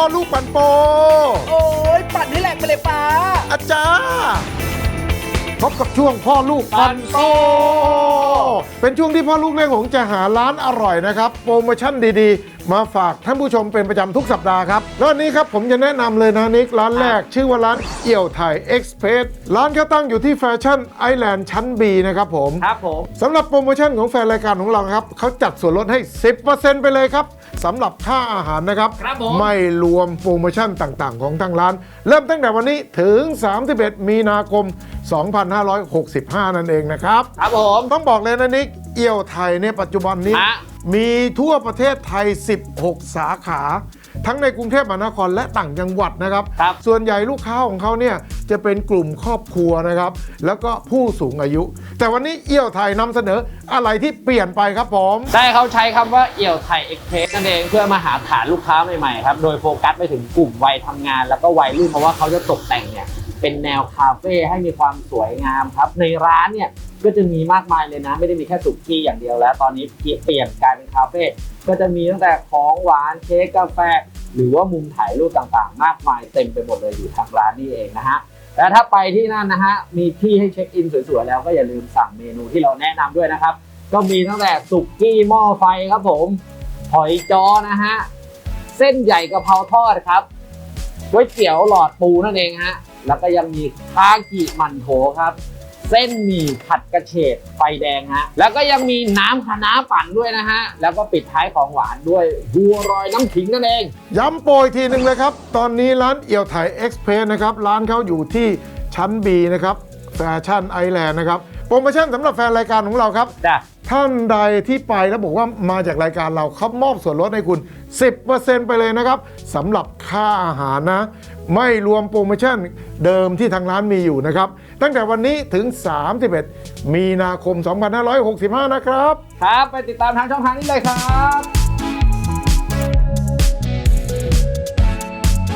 พ่อลูกปันโป โอ้ยปั่นให้แหลกไปเลยป้า อาจารย์พบกับช่วงพ่อลูกปันโต เป็นช่วงที่พ่อลูกแม่หงจะหาร้านอร่อยนะครับ โปรโมชั่นดีๆ มาฝากท่านผู้ชมเป็นประจำทุกสัปดาห์ครับแล้ววันนี้ครับผมจะแนะนำเลยนะนิกร้านแรกชื่อว่าร้านเอี่ยวไทยเอ็กซ์เพรสร้านเขาตั้งอยู่ที่แฟชั่นไอแลนด์ชั้น B นะครับผมครับผมสำหรับโปรโมชั่นของแฟนรายการของเราครับเขาจัดส่วนลดให้ 10%ไปเลยครับสำหนั่าอาหารนะครับครับผม ไม่รวมโปรโมชั่นต่างๆ ของทางร้าน เริ่มตั้งแต่วันนี้ถึง 31 มีนาคม 2565 นั่นเองนะครับ ครับผม ต้องบอกเลยนะนิกเอี่ยวไทยเนี่ยปัจจุบันนี้ ฮะ มีทั่วประเทศไทย 16 สาขา ทั้งในกรุงเทพมหานครและต่างจังหวัดนะครับ ครับ ส่วนใหญ่ลูกค้าของเขาเนี่ยจะเป็นกลุ่มครอบครัวนะครับ แล้วก็ผู้สูงอายุ แต่วันนี้เอี่ยวไทยนำเสนออะไรที่เปลี่ยนไปครับผม ได้เขาใช้คำว่าเอี่ยวไทยเอ็กเพรสนั่นเองเพื่อมาหาฐานลูกค้าใหม่ๆครับ โดยโฟกัสไปถึงกลุ่มวัยทำงาน แล้วก็วัยรุ่นเพราะว่าเขาจะตกแต่งเนี่ยเป็นแนวคาเฟ่ให้มีความสวยงามครับ ในร้านเนี่ย ก็จะมีมากมายเลยนะ ไม่ได้มีแค่สุกี้อย่างเดียวแล้ว ตอนนี้เปลี่ยนกลายเป็นคาเฟ่ก็จะมีตั้งแต่ของหวานเค้กกาแฟ หรือว่ามุมถ่ายรูปต่างๆ มากมายเต็มไปหมดเลยอยู่ทางร้านนี่เองนะฮะและถ้าไปที่นั่นนะฮะมีที่ให้เช็คอินสวยๆแล้วก็อย่าลืมสั่งเมนูที่เราแนะนำด้วยนะครับ ก็มีตั้งแต่สุกี้หม้อไฟครับผมหอยจ้อนะฮะเส้นใหญ่กะเพราทอดครับก๋วยเตี๋ยวหลอดปูนั่นเองฮะแล้วก็ยังมีคากิมันโถครับ เส้นหมี่ผัดกระเฉดไฟแดงฮะแล้วก็ยังมีน้ำคะน้าปั่นด้วยนะฮะ แล้วก็ปิดท้ายของหวานด้วยบัวรอยน้ำขิงนั่นเอง ย้ำโปรอีกทีหนึ่งเลยครับ ตอนนี้ร้านเอี่ยวไทยเอ็กซ์เพรสนะครับ ร้านเขาอยู่ที่ชั้น B นะครับแฟชั่นไอแลนด์นะครับ โปรโมชั่นสำหรับแฟนรายการของเราครับ จ้ะ ท่านใดที่ไปแล้วบอกว่ามาจากรายการเราเขามอบส่วนลดให้คุณ 10%ไปเลยนะครับสำหรับ ค่าอาหารนะ ไม่รวมโปรโมชั่นเดิมที่ทางร้านมีอยู่นะครับ ตั้งแต่วันนี้ถึง 31 มีนาคม 2565 นะครับ ครับ ไปติดตามทางช่องทางนี้เลยครับ